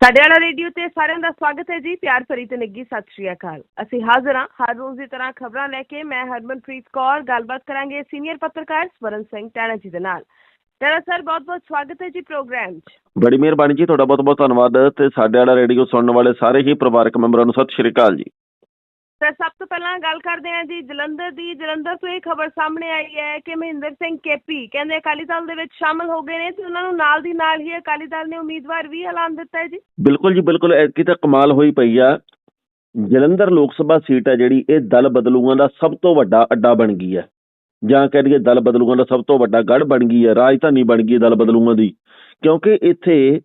ਸਾਡੇ ਵਾਲਾ ਰੇਡੀਓ ਤੇ ਸਾਰਿਆਂ ਦਾ ਸਵਾਗਤ ਹੈ ਜੀ, ਪਿਆਰ ਭਰੀ ਤੇ ਨਿੱਗੀ ਸਤਿ ਸ਼੍ਰੀ ਅਕਾਲ। ਅਸੀਂ ਹਾਜ਼ਰ ਹਾਂ, ਹਰ ਰੋਜ਼ ਦੀ ਤਰ੍ਹਾਂ ਖਬਰਾਂ ਲੈ ਕੇ ਮੈਂ ਹਰਮਨਪ੍ਰੀਤ ਕੌਰ, ਗੱਲਬਾਤ ਕਰਾਂਗੇ ਸੀਨੀਅਰ ਪੱਤਰਕਾਰ ਸਵਰਨ ਸਿੰਘ ਟਾਣਾ ਜੀ ਦੇ ਨਾਲ। ਟਾਣਾ ਸਰ ਬਹੁਤ ਬਹੁਤ ਸਵਾਗਤ ਹੈ ਜੀ ਪ੍ਰੋਗਰਾਮ 'ਚ। ਬੜੀ ਮਿਹਰਬਾਨੀ ਜੀ, ਤੁਹਾਡਾ ਬਹੁਤ ਬਹੁਤ ਧੰਨਵਾਦ ਤੇ ਸਾਡੇ ਵਾਲਾ ਰੇਡੀਓ ਸੁਣਨ ਵਾਲੇ ਸਾਰੇ ਹੀ ਪਰਿਵਾਰਕ ਮੈਂਬਰਾਂ ਨੂੰ ਸਤਿ ਸ਼੍ਰੀ ਅਕਾਲ ਜੀ। ਸਰ ਸਭ ਤੋਂ ਪਹਿਲਾਂ ਗੱਲ ਕਰਦੇ ਹਾਂ ਜੀ, ਜਲੰਧਰ ਦੀ, ਜਲੰਧਰ ਤੋਂ ਇਹ ਖਬਰ ਸਾਹਮਣੇ ਆਈ ਹੈ ਕਿ ਮਹਿੰਦਰ ਸਿੰਘ ਕੇਪੀ ਕਹਿੰਦੇ ਅਕਾਲੀ ਦਲ ਦੇ ਵਿੱਚ ਸ਼ਾਮਲ ਹੋ ਗਏ ਨੇ ਤੇ ਉਹਨਾਂ ਨੂੰ ਨਾਲ ਦੀ ਨਾਲ ਹੀ ਅਕਾਲੀ ਦਲ ਨੇ ਉਮੀਦਵਾਰ ਵੀ ਐਲਾਨ ਦਿੱਤਾ ਹੈ ਜੀ। ਬਿਲਕੁਲ ਜੀ, ਬਿਲਕੁਲ ਐਤਕੀ ਤਾਂ ਕਮਾਲ ਹੋਈ ਪਈ ਆ। ਜਲੰਧਰ ਲੋਕ ਸਭਾ ਸੀਟ ਹੈ ਜਿਹੜੀ, ਇਹ ਦਲ ਬਦਲੂਆਂ ਦਾ ਸਭ ਤੋਂ ਵੱਡਾ ਅੱਡਾ ਬਣ ਗਈ ਹੈ। ਜਾਂ ਕਹਿ ਲਈਏ ਦਲ ਬਦਲੂਆਂ ਦਾ ਸਭ ਤੋਂ ਵੱਡਾ ਗੜ ਬਣ ਗਈ ਹੈ, ਰਾਜਧਾਨੀ ਬਣ ਗਈ ਦਲ ਬਦਲੂਆਂ ਦੀ। ਕਿਉਂਕਿ ਇੱਥੇ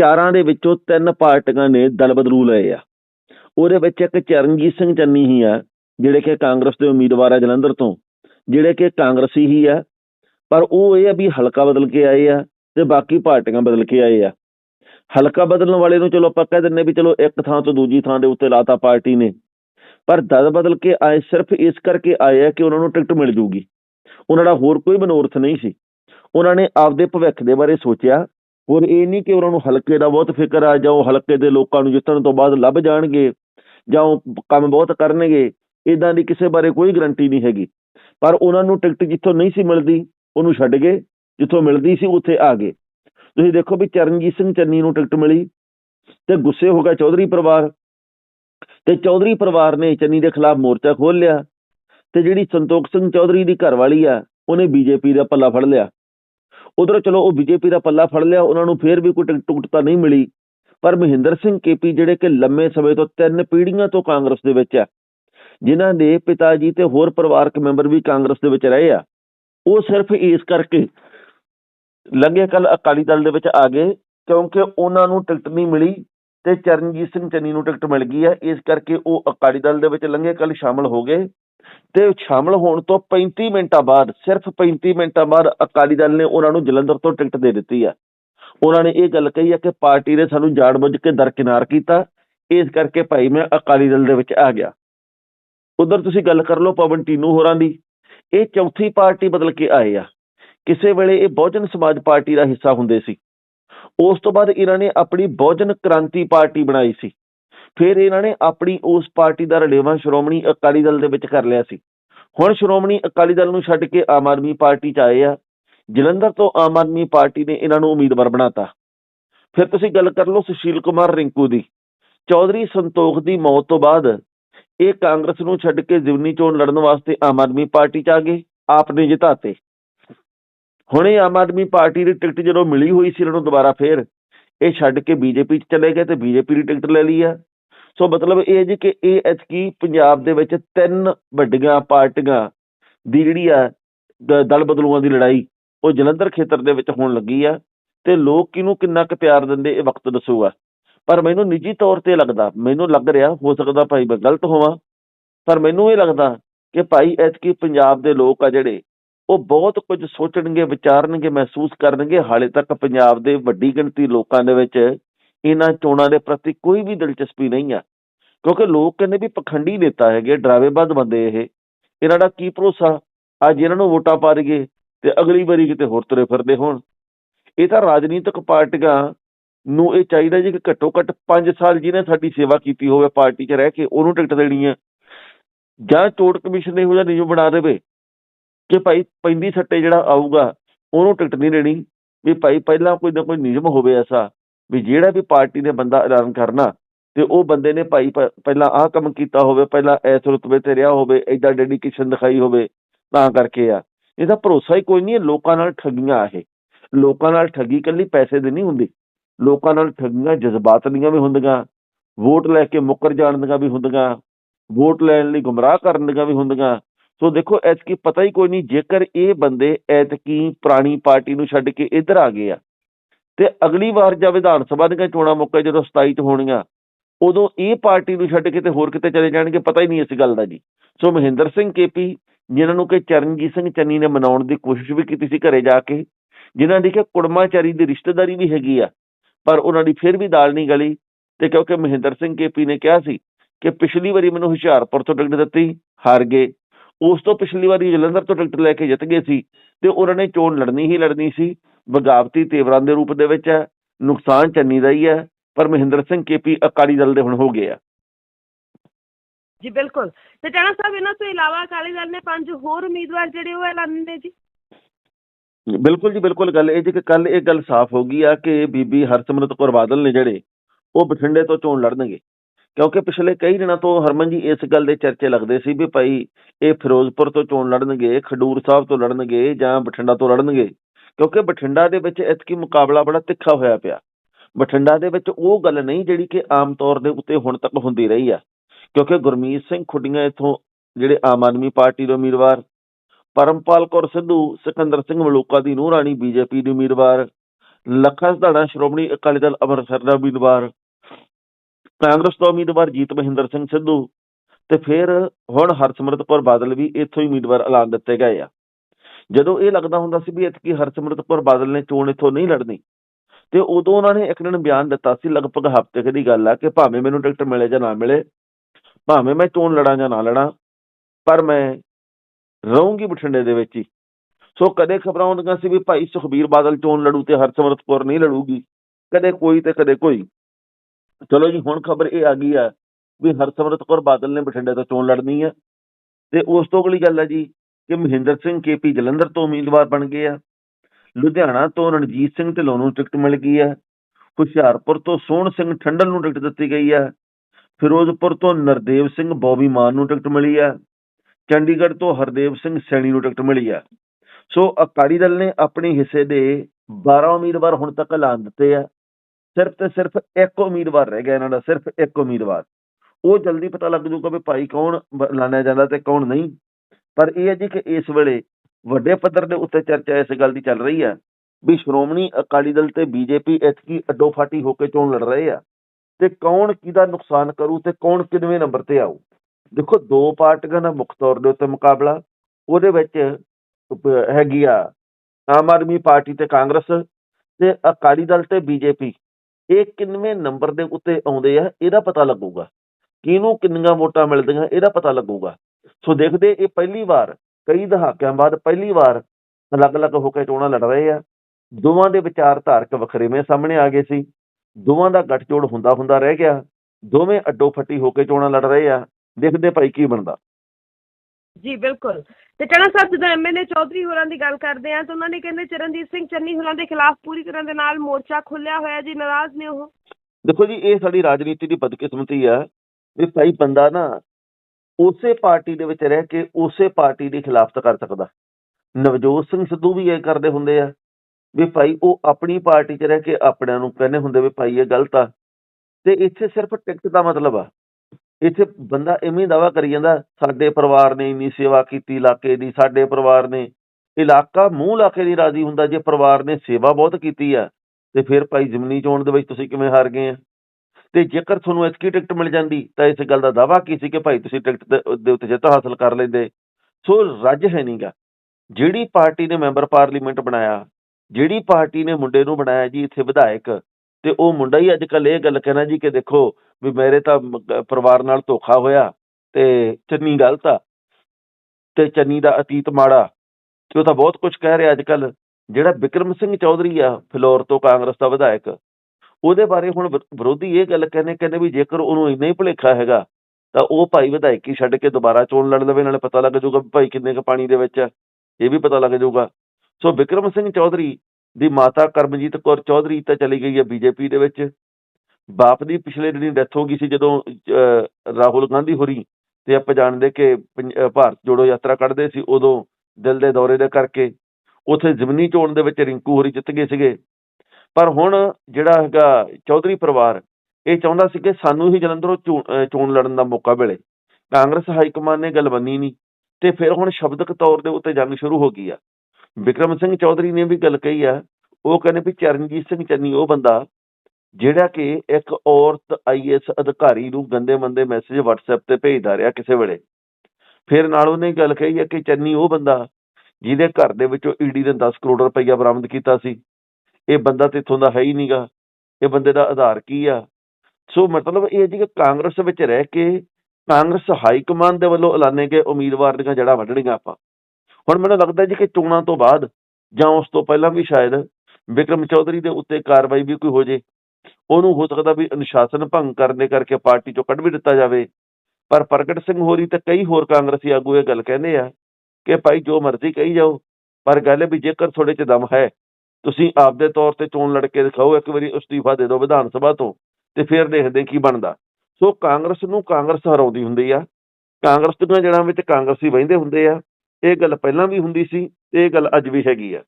ਚਾਰਾਂ ਦੇ ਵਿੱਚੋਂ ਤਿੰਨ ਪਾਰਟੀਆਂ ਨੇ ਦਲ ਬਦਲੂ ਲਏ ਆ। ਉਹਦੇ ਵਿੱਚ ਇੱਕ ਚਰਨਜੀਤ ਸਿੰਘ ਚੰਨੀ ਹੀ ਆ, ਜਿਹੜੇ ਕਿ ਕਾਂਗਰਸ ਦੇ ਉਮੀਦਵਾਰ ਆ ਜਲੰਧਰ ਤੋਂ, ਜਿਹੜੇ ਕਿ ਕਾਂਗਰਸੀ ਹੀ ਆ, ਪਰ ਉਹ ਇਹ ਆ ਵੀ ਹਲਕਾ ਬਦਲ ਕੇ ਆਏ ਆ ਤੇ ਬਾਕੀ ਪਾਰਟੀਆਂ ਬਦਲ ਕੇ ਆਏ ਆ। ਹਲਕਾ ਬਦਲਣ ਵਾਲੇ ਨੂੰ ਚਲੋ ਆਪਾਂ ਕਹਿ ਦਿੰਨੇ ਵੀ ਚਲੋ ਇੱਕ ਥਾਂ ਤੋਂ ਦੂਜੀ ਥਾਂ ਦੇ ਉੱਤੇ ਲਾਤਾ ਪਾਰਟੀ ਨੇ, ਪਰ ਦਲ ਬਦਲ ਕੇ ਆਏ ਸਿਰਫ ਇਸ ਕਰਕੇ ਆਏ ਆ ਕਿ ਉਹਨਾਂ ਨੂੰ ਟਿਕਟ ਮਿਲ ਜੂਗੀ। ਉਹਨਾਂ ਦਾ ਹੋਰ ਕੋਈ ਮਨੋਰਥ ਨਹੀਂ ਸੀ। ਉਹਨਾਂ ਨੇ ਆਪਦੇ ਭਵਿੱਖ ਦੇ ਬਾਰੇ ਸੋਚਿਆ। ਹੋਰ ਇਹ ਨਹੀਂ ਕਿ ਉਹਨਾਂ ਨੂੰ ਹਲਕੇ ਦਾ ਬਹੁਤ ਫਿਕਰ ਆ ਜਾਂ ਉਹ ਹਲਕੇ ਦੇ ਲੋਕਾਂ ਨੂੰ ਜਿੱਤਣ ਤੋਂ ਬਾਅਦ ਲੱਭ ਜਾਣਗੇ। ਜਾਂ ਉਹ ਕੰਮ ਬਹੁਤ ਕਰਨਗੇ ਇਦਾਂ ਦੀ ਕਿਸੇ ਬਾਰੇ ਕੋਈ ਗਰੰਟੀ ਨਹੀਂ ਹੈਗੀ। ਪਰ ਉਹਨਾਂ ਨੂੰ ਟਿਕਟ ਜਿੱਥੋਂ ਨਹੀਂ ਸੀ ਮਿਲਦੀ, ਉਹਨੂੰ ਛੱਡ ਗਏ, ਜਿੱਥੋਂ ਮਿਲਦੀ ਸੀ ਉੱਥੇ ਆ ਗਏ। ਤੁਸੀਂ ਦੇਖੋ ਵੀ ਚਰਨਜੀਤ ਸਿੰਘ ਚੰਨੀ ਨੂੰ ਟਿਕਟ ਮਿਲੀ, ਤੇ ਗੁੱਸੇ ਹੋ ਗਿਆ ਚੌਧਰੀ ਪਰਿਵਾਰ। ਤੇ ਚੌਧਰੀ ਪਰਿਵਾਰ ਨੇ ਚੰਨੀ ਦੇ ਖਿਲਾਫ ਮੋਰਚਾ ਖੋਲ ਲਿਆ, ਤੇ ਜਿਹੜੀ ਸੰਤੋਖ ਸਿੰਘ ਚੌਧਰੀ ਦੀ ਘਰਵਾਲੀ ਆ, ਉਹਨੇ ਬੀਜੇਪੀ ਦਾ ਪੱਲਾ ਫੜ ਲਿਆ। ਉਧਰ ਚਲੋ ਉਹ ਬੀਜੇਪੀ ਦਾ ਪੱਲਾ ਫੜ ਲਿਆ, ਉਹਨਾਂ ਨੂੰ ਫੇਰ ਵੀ ਕੋਈ ਟਿਕਟ ਟੁਕਟ ਤਾਂ ਨਹੀਂ ਮਿਲੀ। ਪਰ ਮਹਿੰਦਰ ਸਿੰਘ ਕੇਪੀ ਜਿਹੜੇ ਕਿ ਲੰਮੇ ਸਮੇਂ ਤੋਂ ਤਿੰਨ ਪੀੜ੍ਹੀਆਂ ਤੋਂ ਕਾਂਗਰਸ ਦੇ ਵਿੱਚ ਆ, ਜਿਨ੍ਹਾਂ ਦੇ ਪਿਤਾ ਜੀ ਤੇ ਹੋਰ ਪਰਿਵਾਰਕ ਮੈਂਬਰ ਵੀ ਕਾਂਗਰਸ ਦੇ ਵਿੱਚ ਰਹੇ ਆ, ਉਹ ਸਿਰਫ ਇਸ ਕਰਕੇ ਲੰਘੇ ਕੱਲ ਅਕਾਲੀ ਦਲ ਦੇ ਵਿੱਚ ਆ ਗਏ, ਕਿਉਂਕਿ ਉਹਨਾਂ ਨੂੰ ਟਿਕਟ ਨਹੀਂ ਮਿਲੀ ਤੇ ਚਰਨਜੀਤ ਸਿੰਘ ਚੰਨੀ ਨੂੰ ਟਿਕਟ ਮਿਲ ਗਈ ਹੈ ਇਸ ਕਰਕੇ ਉਹ ਅਕਾਲੀ ਦਲ ਦੇ ਵਿੱਚ ਲੰਘੇ ਕੱਲ ਸ਼ਾਮਲ ਹੋ ਗਏ ਤੇ ਸ਼ਾਮਲ ਹੋਣ ਤੋਂ 35 ਮਿੰਟਾਂ ਬਾਅਦ, ਸਿਰਫ 35 ਮਿੰਟਾਂ ਬਾਅਦ ਅਕਾਲੀ ਦਲ ਨੇ ਉਹਨਾਂ ਨੂੰ ਜਲੰਧਰ ਤੋਂ ਟਿਕਟ ਦੇ ਦਿੱਤੀ ਆ। ਉਹਨਾਂ ਨੇ ਇਹ ਗੱਲ ਕਹੀ ਆ ਕਿ ਪਾਰਟੀ ਨੇ ਸਾਨੂੰ ਜਾਣਬੁੱਝ ਕੇ ਦਰਕਿਨਾਰ ਕੀਤਾ। ਇਸ ਕਰਕੇ ਭਾਈ ਮੈਂ ਅਕਾਲੀ ਦਲ ਦੇ ਵਿੱਚ ਆ ਗਿਆ। ਉਧਰ ਤੁਸੀਂ ਗੱਲ ਕਰ ਲਓ ਪਵਨ ਟੀਨੂ ਹੋਰਾਂ ਦੀ। ਇਹ ਚੌਥੀ ਪਾਰਟੀ ਬਦਲ ਕੇ ਆਏ ਆ। ਕਿਸੇ ਵੇਲੇ ਇਹ ਬਹੁਜਨ ਸਮਾਜ ਪਾਰਟੀ ਦਾ ਹਿੱਸਾ ਹੁੰਦੇ ਸੀ। ਉਸ ਤੋਂ ਬਾਅਦ ਇਹਨਾਂ ਨੇ ਆਪਣੀ ਬਹੁਜਨ ਕ੍ਰਾਂਤੀ ਪਾਰਟੀ ਬਣਾਈ ਸੀ। ਫਿਰ ਇਹਨਾਂ ਨੇ ਆਪਣੀ ਉਸ ਪਾਰਟੀ ਦਾ ਰਲੇਵਾਂ ਸ਼੍ਰੋਮਣੀ ਅਕਾਲੀ ਦਲ ਦੇ ਵਿੱਚ ਕਰ ਲਿਆ ਸੀ। ਹੁਣ ਸ਼੍ਰੋਮਣੀ ਅਕਾਲੀ ਦਲ ਨੂੰ ਛੱਡ ਕੇ ਆਮ ਆਦਮੀ ਪਾਰਟੀ 'ਚ ਆਏ ਆ। ਜਲੰਧਰ ਤੋਂ ਆਮ ਆਦਮੀ ਪਾਰਟੀ ਨੇ ਇਹਨਾਂ ਨੂੰ ਉਮੀਦਵਾਰ ਬਣਾਤਾ। ਫਿਰ ਤੁਸੀਂ ਗੱਲ ਕਰ ਲਓ ਸੁਸ਼ੀਲ ਕੁਮਾਰ ਰਿੰਕੂ ਦੀ। ਚੌਧਰੀ ਸੰਤੋਖ ਦੀ ਮੌਤ ਤੋਂ ਬਾਅਦ ਇਹ ਕਾਂਗਰਸ ਨੂੰ ਛੱਡ ਕੇ ਜ਼ਿਮਨੀ ਚੋਣ ਲੜਨ ਵਾਸਤੇ ਆਮ ਆਦਮੀ ਪਾਰਟੀ 'ਚ ਆ ਗਏ, ਆਪ ਨੇ ਜਿਤਾਤੇ। ਹੁਣ ਇਹ ਆਮ ਆਦਮੀ ਪਾਰਟੀ ਦੀ ਟਿਕਟ ਜਦੋਂ ਮਿਲੀ ਹੋਈ ਸੀ ਇਹਨਾਂ ਨੂੰ ਦੁਬਾਰਾ ਫੇਰ, ਇਹ ਛੱਡ ਕੇ ਬੀਜੇਪੀ 'ਚ ਚਲੇ ਗਏ ਤੇ ਬੀਜੇਪੀ ਦੀ ਟਿਕਟ ਲੈ ਲਈ ਆ। ਸੋ ਮਤਲਬ ਇਹ ਹੈ ਜੀ ਕਿ ਇਹ ਐਤਕੀ ਪੰਜਾਬ ਦੇ ਵਿੱਚ ਤਿੰਨ ਵੱਡੀਆਂ ਪਾਰਟੀਆਂ ਦੀ ਜਿਹੜੀ ਆ ਦ- ਦਲ ਬਦਲੂਆਂ ਦੀ ਲੜਾਈ ਉਹ ਜਲੰਧਰ ਖੇਤਰ ਦੇ ਵਿੱਚ ਹੋਣ ਲੱਗੀ ਆ ਤੇ ਲੋਕ ਕਿਹਨੂੰ ਕਿੰਨਾ ਕੁ ਪਿਆਰ ਦਿੰਦੇ, ਇਹ ਵਕਤ ਦੱਸੂਗਾ। ਪਰ ਮੈਨੂੰ ਨਿੱਜੀ ਤੌਰ ਤੇ ਲੱਗਦਾ, ਮੈਨੂੰ ਲੱਗ ਰਿਹਾ, ਹੋ ਸਕਦਾ ਭਾਈ ਮੈਂ ਗਲਤ ਹੋਵਾਂ, ਪਰ ਮੈਨੂੰ ਇਹ ਲੱਗਦਾ ਕਿ ਭਾਈ ਐਤਕੀ ਪੰਜਾਬ ਦੇ ਲੋਕ ਆ ਜਿਹੜੇ, ਉਹ ਬਹੁਤ ਕੁਝ ਸੋਚਣਗੇ, ਵਿਚਾਰਨਗੇ, ਮਹਿਸੂਸ ਕਰਨਗੇ, ਹਾਲੇ ਤੱਕ ਪੰਜਾਬ ਦੇ ਵੱਡੀ ਗਿਣਤੀ ਲੋਕਾਂ ਦੇ ਵਿੱਚ ਇਹਨਾਂ ਚੋਣਾਂ ਦੇ ਪ੍ਰਤੀ ਕੋਈ ਵੀ ਦਿਲਚਸਪੀ ਨਹੀਂ ਆ। ਕਿਉਂਕਿ ਲੋਕ ਕਹਿੰਦੇ ਵੀ ਪਖੰਡੀ ਨੇਤਾ ਹੈਗੇ, ਡਰਾਵੇਬਾਜ਼ ਬੰਦੇ ਇਹ। ਇਹਨਾਂ ਦਾ ਕੀ ਭਰੋਸਾ? ਅੱਜ ਇਹਨਾਂ ਨੂੰ ਵੋਟਾਂ ਪਾ ਦਈਏ ਤੇ ਅਗਲੀ ਵਾਰੀ ਕਿਤੇ ਹੋਰ ਤੁਰੇ ਫਿਰਦੇ ਹੋਣ। ਇਹ ਤਾਂ ਰਾਜਨੀਤਿਕ ਪਾਰਟੀਆਂ ਨੂੰ ਇਹ ਚਾਹੀਦਾ ਜੀ ਕਿ ਘੱਟੋ ਘੱਟ 5 ਸਾਲ ਜਿਹਨੇ ਸਾਡੀ ਸੇਵਾ ਕੀਤੀ ਹੋਵੇ, ਪਾਰਟੀ 'ਚ ਰਹਿ ਕੇ ਉਹਨੂੰ ਟਿਕਟ ਦੇਣੀ ਹੈ। ਜਾਂ ਚੋਣ ਕਮਿਸ਼ਨ ਇਹੋ ਜਿਹਾ ਨਿਯਮ ਬਣਾ ਦੇਵੇ ਕਿ ਭਾਈ ਪੈਂਦੀ ਸੱਟੇ ਜਿਹੜਾ ਆਊਗਾ, ਉਹਨੂੰ ਟਿਕਟ ਨਹੀਂ ਦੇਣੀ। ਵੀ ਭਾਈ ਪਹਿਲਾਂ ਕੋਈ ਨਾ ਕੋਈ ਨਿਯਮ ਹੋਵੇ ਐਸਾ ਵੀ ਜਿਹੜਾ ਵੀ ਪਾਰਟੀ ਨੇ ਬੰਦਾ ਐਲਾਨ ਕਰਨਾ ਤੇ ਉਹ ਬੰਦੇ ਨੇ ਭਾਈ ਪ- ਪਹਿਲਾਂ ਆਹ ਕੰਮ ਕੀਤਾ ਹੋਵੇ, ਪਹਿਲਾਂ ਇਸ ਰੁਤਬੇ ਤੇ ਰਿਹਾ ਹੋਵੇ ਐਡਾ ਡੈਡੀਕੇਸ਼ਨ ਦਿਖਾਈ ਹੋਵੇ, ਤਾਂ ਕਰਕੇ ਆ। ਇਹਦਾ ਭਰੋਸਾ ਹੀ ਕੋਈ ਨਹੀਂ ਲੋਕਾਂ ਨਾਲ ਠੱਗੀਆਂ ਇਹ। ਲੋਕਾਂ ਨਾਲ ਠੱਗੀ ਇਕੱਲੀ ਪੈਸੇ ਦੀ ਨਹੀਂ ਹੁੰਦੀ। ਲੋਕਾਂ ਨਾਲ ਠੱਗੀਆਂ ਜਜ਼ਬਾਤ ਦੀਆਂ ਵੀ ਹੁੰਦੀਆਂ, ਵੋਟ ਲੈ ਕੇ ਮੁੱਕਰ ਜਾਣ ਦੀਆਂ ਵੀ ਹੁੰਦੀਆਂ, ਵੋਟ ਲੈਣ ਲਈ ਗੁੰਮਰਾਹ ਕਰਨ ਦੀਆਂ ਵੀ ਹੁੰਦੀਆਂ। ਸੋ ਦੇਖੋ, ਐਤਕੀ ਪਤਾ ਹੀ ਕੋਈ ਨਹੀਂ, ਜੇਕਰ ਇਹ ਬੰਦੇ ਐਤਕੀ ਪੁਰਾਣੀ ਪਾਰਟੀ ਨੂੰ ਛੱਡ ਕੇ ਇੱਧਰ ਆ ਗਏ ਆ, ਤੇ ਅਗਲੀ ਵਾਰ ਜਾਂ ਵਿਧਾਨ ਸਭਾ ਦੀਆਂ ਚੋਣਾਂ ਮੌਕੇ ਜਦੋਂ 27 ਚ ਹੋਣੀਆਂ, ਉਦੋਂ ਇਹ ਪਾਰਟੀ ਨੂੰ ਛੱਡ ਕੇ ਤੇ ਹੋਰ ਕਿਤੇ ਚਲੇ ਜਾਣਗੇ, ਪਤਾ ਹੀ ਨਹੀਂ ਇਸ ਗੱਲ ਦਾ ਜੀ। ਸੋ ਮਹਿੰਦਰ ਸਿੰਘ ਕੇਪੀ ਜਿਨ੍ਹਾਂ ਨੂੰ ਕਿ ਚਰਨਜੀਤ ਸਿੰਘ ਚੰਨੀ ਨੇ ਮਨਾਉਣ ਦੀ ਕੋਸ਼ਿਸ਼ ਵੀ ਕੀਤੀ ਸੀ ਘਰੇ ਜਾ ਕੇ। ਜਿਨ੍ਹਾਂ ਦੀ ਕਿ ਕੁੜਮਾਚਾਰੀ ਦੀ ਰਿਸ਼ਤੇਦਾਰੀ ਵੀ ਹੈਗੀ ਆ, ਪਰ ਉਹਨਾਂ ਦੀ ਫਿਰ ਵੀ ਦਾਲ ਨਹੀਂ ਗਲੀ ਤੇ ਕਿਉਂਕਿ ਮਹਿੰਦਰ ਸਿੰਘ ਕੇਪੀ ਨੇ ਕਿਹਾ ਸੀ ਕਿ ਪਿਛਲੀ ਵਾਰੀ ਮੈਨੂੰ ਹੁਸ਼ਿਆਰਪੁਰ ਤੋਂ ਟਿਕਟ ਦਿੱਤੀ, ਹਾਰ ਗਏ। ਉਸ ਤੋਂ ਪਿਛਲੀ ਵਾਰੀ ਜਲੰਧਰ ਤੋਂ ਟਿਕਟ ਲੈ ਕੇ ਜਿੱਤ ਗਏ ਸੀ ਤੇ ਉਹਨਾਂ ਨੇ ਚੋਣ ਲੜਨੀ ਹੀ ਲੜਨੀ ਸੀ। ਬਗਾਵਤੀ ਤੇਵਰਾਂ ਦੇ ਰੂਪ ਦੇ ਵਿੱਚ ਹੈ, ਨੁਕਸਾਨ ਚੰਨੀ ਦਾ ਹੀ ਹੈ, ਪਰ ਮਹਿੰਦਰ ਸਿੰਘ ਕੇਪੀ ਅਕਾਲੀ ਦਲ ਦੇ ਹੁਣ ਹੋ ਗਏ ਆ। ਜੀ, ਬਿਲਕੁਲ। ਤੇ ਟਾਣਾ ਸਾਹਿਬ, ਇਹਨਾਂ ਤੋਂ ਇਲਾਵਾ ਅਕਾਲੀ ਦਲ ਨੇ ਪੰਜ ਹੋਰ ਉਮੀਦਵਾਰ ਜਿਹੜੇ, ਉਹ ਐਲਾਨੇ ਨੇ ਜੀ। ਬਿਲਕੁਲ ਜੀ, ਬਿਲਕੁਲ ਗੱਲ ਇਹ ਜੀ ਕਿ ਕੱਲ ਇਹ ਗੱਲ ਸਾਫ਼ ਹੋ ਗਈ ਆ ਕਿ ਬੀਬੀ ਹਰਸਿਮਰਤ ਕੌਰ ਬਾਦਲ ਨੇ ਜਿਹੜੇ, ਉਹ ਬਠਿੰਡੇ ਤੋਂ ਚੋਣ ਲੜਨਗੇ। ਕਿਉਂਕਿ ਪਿਛਲੇ ਕਈ ਦਿਨਾਂ ਤੋਂ ਹਰਮਨ ਜੀ, ਇਸ ਗੱਲ ਦੇ ਚਰਚੇ ਲੱਗਦੇ ਸੀ ਵੀ ਭਾਈ ਇਹ ਫਿਰੋਜ਼ਪੁਰ ਤੋਂ ਚੋਣ ਲੜਨਗੇ, ਖਡੂਰ ਸਾਹਿਬ ਤੋਂ ਲੜਨਗੇ ਜਾਂ ਬਠਿੰਡਾ ਤੋਂ ਲੜਨਗੇ। ਕਿਉਂਕਿ ਬਠਿੰਡਾ ਦੇ ਵਿੱਚ ਇਤਕੀ ਮੁਕਾਬਲਾ ਬੜਾ ਤਿੱਖਾ ਹੋਇਆ ਪਿਆ। ਬਠਿੰਡਾ ਦੇ ਵਿੱਚ ਉਹ ਗੱਲ ਨਹੀਂ ਜਿਹੜੀ ਕਿ ਆਮ ਤੌਰ ਦੇ ਉੱਤੇ ਹੁਣ ਤੱਕ ਹੁੰਦੀ ਰਹੀ ਆ। ਕਿਉਂਕਿ ਗੁਰਮੀਤ ਸਿੰਘ ਖੁੱਡੀਆਂ ਇਥੋਂ ਜਿਹੜੇ ਆਮ ਆਦਮੀ ਪਾਰਟੀ ਦੇ ਉਮੀਦਵਾਰ, ਪਰਮਪਾਲ ਕੌਰ ਸਿੱਧੂ, ਸਿਕੰਦਰ ਸਿੰਘ ਮਲੂਕਾ ਦੀ ਨੂੰਹ ਰਾਣੀ ਬੀਜੇਪੀ ਦੇ ਉਮੀਦਵਾਰ, ਲੱਖਾ ਸਧਾਣਾ ਸ਼੍ਰੋਮਣੀ ਅਕਾਲੀ ਦਲ ਅੰਮ੍ਰਿਤਸਰ ਦਾ ਉਮੀਦਵਾਰ, ਕਾਂਗਰਸ ਤੋਂ ਉਮੀਦਵਾਰ ਜੀਤ ਮਹਿੰਦਰ ਸਿੰਘ ਸਿੱਧੂ ਤੇ ਫਿਰ ਹੁਣ ਹਰਸਿਮਰਤ ਕੌਰ ਬਾਦਲ ਵੀ ਇੱਥੋਂ ਹੀ ਉਮੀਦਵਾਰ ਐਲਾਨ ਦਿੱਤੇ ਗਏ ਆ। ਜਦੋਂ ਇਹ ਲੱਗਦਾ ਹੁੰਦਾ ਸੀ ਵੀ ਇਤਕੀ ਹਰਸਿਮਰਤ ਕੌਰ ਬਾਦਲ ਨੇ ਚੋਣ ਇੱਥੋਂ ਨਹੀਂ ਲੜਨੀ, ਤੇ ਉਦੋਂ ਉਹਨਾਂ ਨੇ ਇੱਕ ਦਿਨ ਬਿਆਨ ਦਿੱਤਾ ਸੀ, ਲਗਭਗ ਹਫ਼ਤੇ ਦੀ ਗੱਲ ਆ, ਕਿ ਭਾਵੇਂ ਮੈਨੂੰ ਟਿਕਟ ਮਿਲੇ ਜਾਂ ਨਾ ਮਿਲੇ ਭਾਵੇਂ ਮੈਂ ਚੋਣ ਲੜਾਂ ਜਾਂ ਨਾ ਲੜਾਂ, ਪਰ ਮੈਂ ਰਹੂੰਗੀ ਬਠਿੰਡੇ ਦੇ ਵਿੱਚ ਹੀ। ਸੋ ਕਦੇ ਖਬਰਾਂ ਆਉਂਦੀਆਂ ਸੀ ਵੀ ਭਾਈ ਸੁਖਬੀਰ ਬਾਦਲ ਚੋਣ ਲੜੂ ਤੇ ਹਰਸਿਮਰਤ ਕੌਰ ਨਹੀਂ ਲੜੂਗੀ। ਕਦੇ ਕੋਈ ਤੇ ਕਦੇ ਕੋਈ। ਚਲੋ ਜੀ, ਹੁਣ ਖਬਰ ਇਹ ਆ ਗਈ ਆ ਵੀ ਹਰਸਿਮਰਤ ਕੌਰ ਬਾਦਲ ਨੇ ਬਠਿੰਡੇ ਤੋਂ ਚੋਣ ਲੜਨੀ ਆ। ਤੇ ਉਸ ਤੋਂ ਅਗਲੀ ਗੱਲ ਹੈ ਜੀ ਕਿ ਮਹਿੰਦਰ ਸਿੰਘ ਕੇਪੀ ਜਲੰਧਰ ਤੋਂ ਉਮੀਦਵਾਰ ਬਣ ਗਏ ਆ। ਲੁਧਿਆਣਾ ਤੋਂ ਰਣਜੀਤ ਸਿੰਘ ਢਿੱਲੋਂ ਨੂੰ ਟਿਕਟ ਮਿਲ ਗਈ ਹੈ ਹੁਸ਼ਿਆਰਪੁਰ ਤੋਂ ਸੋਹਣ ਸਿੰਘ ਠੰਡਲ ਨੂੰ ਟਿਕਟ ਦਿੱਤੀ ਗਈ ਹੈ ਫਿਰੋਜ਼ਪੁਰ ਤੋਂ ਨਰਦੇਵ ਸਿੰਘ ਬੌਬੀ ਮਾਨ ਨੂੰ ਟਿਕਟ ਮਿਲੀ ਹੈ। ਚੰਡੀਗੜ੍ਹ ਤੋਂ ਹਰਦੇਵ ਸਿੰਘ ਸੈਣੀ ਨੂੰ ਟਿਕਟ ਮਿਲੀ ਹੈ। ਸੋ ਅਕਾਲੀ ਦਲ ਨੇ ਆਪਣੇ ਹਿੱਸੇ ਦੇ 12 ਉਮੀਦਵਾਰ ਹੁਣ ਤੱਕ ਐਲਾਨ ਦਿੱਤੇ ਆ। ਸਿਰਫ ਤੇ ਸਿਰਫ ਇੱਕ ਉਮੀਦਵਾਰ ਰਹਿ ਗਿਆ ਇਹਨਾਂ ਦਾ, ਸਿਰਫ ਇੱਕ ਉਮੀਦਵਾਰ। ਉਹ ਜਲਦੀ ਪਤਾ ਲੱਗ ਜੂਗਾ ਵੀ ਭਾਈ ਕੌਣ ਬ- ਐਲਾਨਿਆ ਜਾਂਦਾ ਤੇ ਕੌਣ ਨਹੀਂ। ਪਰ ਇਹ ਹੈ ਜੀ ਕਿ ਇਸ ਵੇਲੇ ਵੱਡੇ ਪੱਧਰ ਦੇ ਉੱਤੇ ਚਰਚਾ ਇਸ ਗੱਲ ਦੀ ਚੱਲ ਰਹੀ ਹੈ ਵੀ ਸ਼੍ਰੋਮਣੀ ਅਕਾਲੀ ਦਲ ਤੇ ਬੀਜੇਪੀ ਇਤਕੀ ਅੱਡੋ ਫਾਟੀ ਹੋ ਕੇ ਚੋਣ ਲੜ ਰਹੇ ਆ। ਤੇ ਕੌਣ ਕਿਹਦਾ ਨੁਕਸਾਨ ਕਰੂ ਤੇ ਕੌਣ ਕਿੰਨਵੇਂ ਨੰਬਰ ਤੇ ਆਊ। ਦੇਖੋ, ਦੋ ਪਾਰਟੀਆਂ ਦਾ ਮੁੱਖ ਤੌਰ ਦੇ ਉੱਤੇ ਮੁਕਾਬਲਾ, ਉਹਦੇ ਵਿੱਚ ਹੈਗੀ ਆ ਆਮ ਆਦਮੀ ਪਾਰਟੀ ਤੇ ਕਾਂਗਰਸ ਤੇ ਅਕਾਲੀ ਦਲ ਤੇ ਬੀਜੇਪੀ। ਇਹ ਕਿੰਨਵੇਂ ਨੰਬਰ ਦੇ ਉੱਤੇ ਆਉਂਦੇ ਆ, ਇਹਦਾ ਪਤਾ ਲੱਗੂਗਾ। ਕਿਹਨੂੰ ਕਿੰਨੀਆਂ ਵੋਟਾਂ ਮਿਲਦੀਆਂ, ਇਹਦਾ ਪਤਾ ਲੱਗੂਗਾ। ਸੋ ਦੇਖਦੇ, ਇਹ ਪਹਿਲੀ ਵਾਰ, ਕਈ ਦਹਾਕਿਆਂ ਬਾਅਦ ਪਹਿਲੀ ਵਾਰ ਅਲੱਗ-ਅਲੱਗ ਹੋ ਕੇ ਚੋਣਾਂ ਲੜ ਰਹੇ ਆ। ਦੋਵਾਂ ਦੇ ਵਿਚਾਰਧਾਰਕ ਵਖਰੇਵੇਂ ਸਾਹਮਣੇ ਆ ਗਏ ਸੀ। ਦੋਵਾਂ ਦਾ ਗੱਠਜੋੜ ਹੁੰਦਾ ਹੁੰਦਾ ਰਹਿ ਗਿਆ। ਦੋਵੇਂ ਅੱਡੋ ਫੱਟੀ ਹੋ ਕੇ ਚੋਣਾਂ ਲੜ ਰਹੇ ਆ। ਦੇਖਦੇ ਭਾਈ ਕੀ ਬਣਦਾ। ਜੀ ਬਿਲਕੁਲ। ਤੇ ਟਾਣਾ ਸਾਹਿਬ ਜਦੋਂ ਐਮਐਲਏ ਚੌਧਰੀ ਹੋਰਾਂ ਦੀ ਗੱਲ ਕਰਦੇ ਆ ਤਾਂ ਉਹਨਾਂ ਨੇ ਕਹਿੰਦੇ ਚਰਨਜੀਤ ਸਿੰਘ ਚੰਨੀ ਹੋਰਾਂ ਦੇ ਖਿਲਾਫ ਪੂਰੀ ਤਰ੍ਹਾਂ ਦੇ ਨਾਲ ਮੋਰਚਾ ਖੋਲਿਆ ਹੋਇਆ। ਜੀ ਨਾਰਾਜ਼ ਨੇ ਉਹ। ਦੇਖੋ ਜੀ ਇਹ ਸਾਡੀ ਰਾਜਨੀਤੀ ਦੀ ਬਦਕਿਸਮਤੀ ਆ ਵੀ ਭਾਈ ਬੰਦਾ ਨਾ ਉਸੇ ਪਾਰਟੀ ਦੇ ਵਿੱਚ ਰਹਿ ਕੇ ਉਸੇ ਪਾਰਟੀ ਦੇ ਖਿਲਾਫ ਤਾਂ ਕਰ ਸਕਦਾ। ਨਵਜੋਤ ਸਿੰਘ ਸਿੱਧੂ ਵੀ ਇਹ ਕਰਦੇ ਹੁੰਦੇ ਆ। ਵੀ ਭਾਈ ਉਹ ਆਪਣੀ ਪਾਰਟੀ 'ਚ ਰਹਿ ਕੇ ਆਪਣਿਆਂ ਨੂੰ ਕਹਿੰਦੇ ਹੁੰਦੇ ਵੀ ਭਾਈ ਇਹ ਗਲਤ ਆ। ਤੇ ਇੱਥੇ ਸਿਰਫ ਟਿਕਟ ਦਾ ਮਤਲਬ ਆ। ਇੱਥੇ ਬੰਦਾ ਇਵੇਂ ਦਾਵਾ ਕਰੀ ਜਾਂਦਾ, ਸਾਡੇ ਪਰਿਵਾਰ ਨੇ ਇੰਨੀ ਸੇਵਾ ਕੀਤੀ, ਇਲਾਕੇ ਦੀ ਸਾਡੇ ਪਰਿਵਾਰ ਨੇ। ਇਲਾਕਾ ਮੂੰਹ ਲਾ ਕੇ ਨਹੀਂ ਰਾਜ਼ੀ ਹੁੰਦਾ, ਜੇ ਪਰਿਵਾਰ ਨੇ ਸੇਵਾ ਬਹੁਤ ਕੀਤੀ ਆ, ਤੇ ਫਿਰ ਭਾਈ ਜ਼ਮਨੀ ਚੋਣ ਦੇ ਵਿੱਚ ਤੁਸੀਂ ਕਿਵੇਂ ਹਾਰ ਗਏ ਆ? ਤੇ ਜੇਕਰ ਤੁਹਾਨੂੰ ਐਤਕੀ ਟਿਕਟ ਮਿਲ ਜਾਂਦੀ, ਤਾਂ ਇਸ ਗੱਲ ਦਾ ਦਾਵਾ ਕੀ ਸੀ ਕਿ ਭਾਈ ਤੁਸੀਂ ਟਿਕਟ ਦੇ- ਦੇ ਉੱਤੇ ਜਿੱਤ ਹਾਸਲ ਕਰ ਲੈਂਦੇ। ਸੋ ਰੱਜ ਹੈ ਨਹੀਂਗਾ ਜਿਹੜੀ ਪਾਰਟੀ ਨੇ ਮੈਂਬਰ ਪਾਰਲੀਮੈਂਟ ਬਣਾਇਆ ਜਿਹੜੀ ਪਾਰਟੀ ਨੇ ਮੁੰਡੇ ਨੂੰ ਬਣਾਇਆ ਜੀ ਇੱਥੇ ਵਿਧਾਇਕ, ਤੇ ਉਹ ਮੁੰਡਾ ਹੀ ਅੱਜ ਕੱਲ ਇਹ ਗੱਲ ਕਹਿਣਾ ਜੀ ਕਿ ਦੇਖੋ ਵੀ ਮੇਰੇ ਤਾਂ ਪਰਿਵਾਰ ਨਾਲ ਧੋਖਾ ਹੋਇਆ ਤੇ ਚੰਨੀ ਗਲਤ ਆ, ਤੇ ਚੰਨੀ ਦਾ ਅਤੀਤ ਮਾੜਾ, ਤੇ ਉਹ ਤਾਂ ਬਹੁਤ ਕੁਝ ਕਹਿ ਰਿਹਾ ਅੱਜ ਕੱਲ ਜਿਹੜਾ ਵਿਕਰਮ ਸਿੰਘ ਚੌਧਰੀ ਆ, ਫਲੋਰ ਤੋਂ ਕਾਂਗਰਸ ਦਾ ਵਿਧਾਇਕ, ਉਹਦੇ ਬਾਰੇ ਹੁਣ ਵਿਰੋਧੀ ਇਹ ਗੱਲ ਕਹਿੰਦੇ ਕਹਿੰਦੇ ਵੀ ਜੇਕਰ ਉਹਨੂੰ ਇੰਨਾ ਹੀ ਭੁਲੇਖਾ ਹੈਗਾ, ਤਾਂ ਉਹ ਭਾਈ ਵਿਧਾਇਕੀ ਛੱਡ ਕੇ ਦੁਬਾਰਾ ਚੋਣ ਲੜ ਲਵੇ, ਨਾਲੇ ਪਤਾ ਲੱਗ ਜਾਊਗਾ ਵੀ ਭਾਈ ਕਿੰਨੇ ਕੁ ਪਾਣੀ ਦੇ ਵਿੱਚ ਆ, ਇਹ ਵੀ ਪਤਾ ਲੱਗ ਜਾਊਗਾ। ਸੋ ਵਿਕਰਮ ਸਿੰਘ ਚੌਧਰੀ ਦੀ ਮਾਤਾ ਕਰਮਜੀਤ ਕੌਰ ਚੌਧਰੀ ਤਾਂ ਚਲੀ ਗਈ ਹੈ ਬੀਜੇਪੀ ਦੇ ਵਿੱਚ। ਬਾਪ ਦੀ ਪਿਛਲੇ ਦਿਨੀ ਡੈਥ ਹੋ ਗਈ ਸੀ ਜਦੋਂ ਰਾਹੁਲ ਗਾਂਧੀ ਹੋਰੀ ਤੇ ਆਪਾਂ ਜਾਣਦੇ ਕਿ ਪੰਜ- ਭਾਰਤ ਜੋੜੋ ਯਾਤਰਾ ਕੱਢਦੇ ਸੀ ਉਦੋਂ ਦਿਲ ਦੇ ਦੌਰੇ ਦੇ ਕਰਕੇ। ਉਥੇ ਜ਼ਮਨੀ ਚੋਣ ਦੇ ਵਿੱਚ ਰਿੰਕੂ ਹੋਰੀ ਜਿੱਤ ਗਏ ਸੀਗੇ। ਪਰ ਹੁਣ ਜਿਹੜਾ ਹੈਗਾ ਚੌਧਰੀ ਪਰਿਵਾਰ, ਇਹ ਚਾਹੁੰਦਾ ਸੀ ਕਿ ਸਾਨੂੰ ਹੀ ਜਲੰਧਰੋਂ ਚੋ- ਚੋਣ ਲੜਨ ਦਾ ਮੌਕਾ ਮਿਲੇ। ਕਾਂਗਰਸ ਹਾਈ ਕਮਾਨ ਨੇ ਗੱਲ ਮੰਨੀ ਨਹੀਂ ਤੇ ਫਿਰ ਹੁਣ ਸ਼ਬਦਕ ਤੌਰ ਦੇ ਉੱਤੇ ਜੰਗ ਸ਼ੁਰੂ ਹੋ ਗਈ ਆ। ਵਿਕਰਮ ਸਿੰਘ ਚੌਧਰੀ ਨੇ ਵੀ ਗੱਲ ਕਹੀ ਆ, ਉਹ ਕਹਿੰਦੇ ਵੀ ਚਰਨਜੀਤ ਸਿੰਘ ਚੰਨੀ ਉਹ ਬੰਦਾ ਜਿਹੜਾ ਕਿ ਇੱਕ ਔਰਤ ਆਈਐਸ ਅਧਿਕਾਰੀ ਨੂੰ ਗੰਦੇ ਮੰਦੇ ਮੈਸੇਜ WhatsApp ਤੇ ਭੇਜਦਾ ਰਿਹਾ ਕਿਸੇ ਵੇਲੇ। ਫਿਰ ਨਾਲ ਉਹਨੇ ਗੱਲ ਕਹੀ ਹੈ ਕਿ ਚੰਨੀ ਉਹ ਬੰਦਾ ਜਿਹਦੇ ਘਰ ਦੇ ਵਿੱਚੋਂ ਈਡੀ ਨੇ 10 ਕਰੋੜ ਰੁਪਈਆ ਬਰਾਮਦ ਕੀਤਾ ਸੀ। ਇਹ ਬੰਦਾ ਤੇ ਇਥੋਂ ਦਾ ਹੈ ਹੀ ਨਹੀਂਗਾ ਇਹ ਬੰਦੇ ਦਾ ਆਧਾਰ ਕੀ ਆ? ਸੋ ਮਤਲਬ ਇਹ ਜੀ ਕਿ ਕਾਂਗਰਸ ਵਿੱਚ ਰਹਿ ਕੇ ਕਾਂਗਰਸ ਹਾਈ ਕਮਾਂਡ ਦੇ ਵੱਲੋਂ ਐਲਾਨੇ ਗਏ ਉਮੀਦਵਾਰ ਦੀਆਂ ਜੜ੍ਹਾਂ ਵੱਢਣੀਆਂ ਆਪਾਂ। ਹੁਣ ਮੈਨੂੰ ਲੱਗਦਾ ਜੀ ਕਿ ਚੋਣਾਂ ਤੋਂ ਬਾਅਦ ਜਾਂ ਉਸ ਤੋਂ ਪਹਿਲਾਂ ਵੀ ਸ਼ਾਇਦ ਵਿਕਰਮ ਚੌਧਰੀ ਦੇ ਉੱਤੇ ਕਾਰਵਾਈ ਵੀ ਕੋਈ ਹੋ ਜੇ, ਉਹਨੂੰ ਹੋ ਸਕਦਾ ਵੀ ਅਨੁਸ਼ਾਸਨ ਭੰਗ ਕਰਨ ਦੇ ਕਰਕੇ ਪਾਰਟੀ ਚੋਂ ਕੱਢ ਵੀ ਦਿੱਤਾ ਜਾਵੇ। ਪਰ ਪ੍ਰਗਟ ਸਿੰਘ ਹੋਰੀ ਤੇ ਕਈ ਹੋਰ ਕਾਂਗਰਸੀ ਆਗੂ ਇਹ ਗੱਲ ਕਹਿੰਦੇ ਆ ਕਿ ਭਾਈ ਜੋ ਮਰਜ਼ੀ ਕਹੀ ਜਾਓ, ਪਰ ਗੱਲ ਵੀ ਜੇਕਰ ਤੁਹਾਡੇ 'ਚ ਦਮ ਹੈ, ਤੁਸੀਂ ਆਪਦੇ ਤੌਰ ਤੇ ਚੋਣ ਲੜ ਕੇ ਦਿਖਾਓ, ਇੱਕ ਵਾਰੀ ਅਸਤੀਫਾ ਦੇ ਦਿਓ ਵਿਧਾਨ ਸਭਾ ਤੋਂ ਤੇ ਫਿਰ ਦੇਖਦੇ ਕੀ ਬਣਦਾ। ਸੋ ਕਾਂਗਰਸ ਨੂੰ ਕਾਂਗਰਸ ਹਰਾਉਂਦੀ ਹੁੰਦੀ ਆ, ਕਾਂਗਰਸ ਦੀਆਂ ਜੜ੍ਹਾਂ ਵਿੱਚ ਕਾਂਗਰਸੀ ਵਹਿੰਦੇ ਹੁੰਦੇ ਆ ਇਹ ਗੱਲ ਪਹਿਲਾਂ ਵੀ ਹੁੰਦੀ ਸੀ ਇਹ ਗੱਲ ਅੱਜ ਵੀ ਹੈਗੀ ਆ।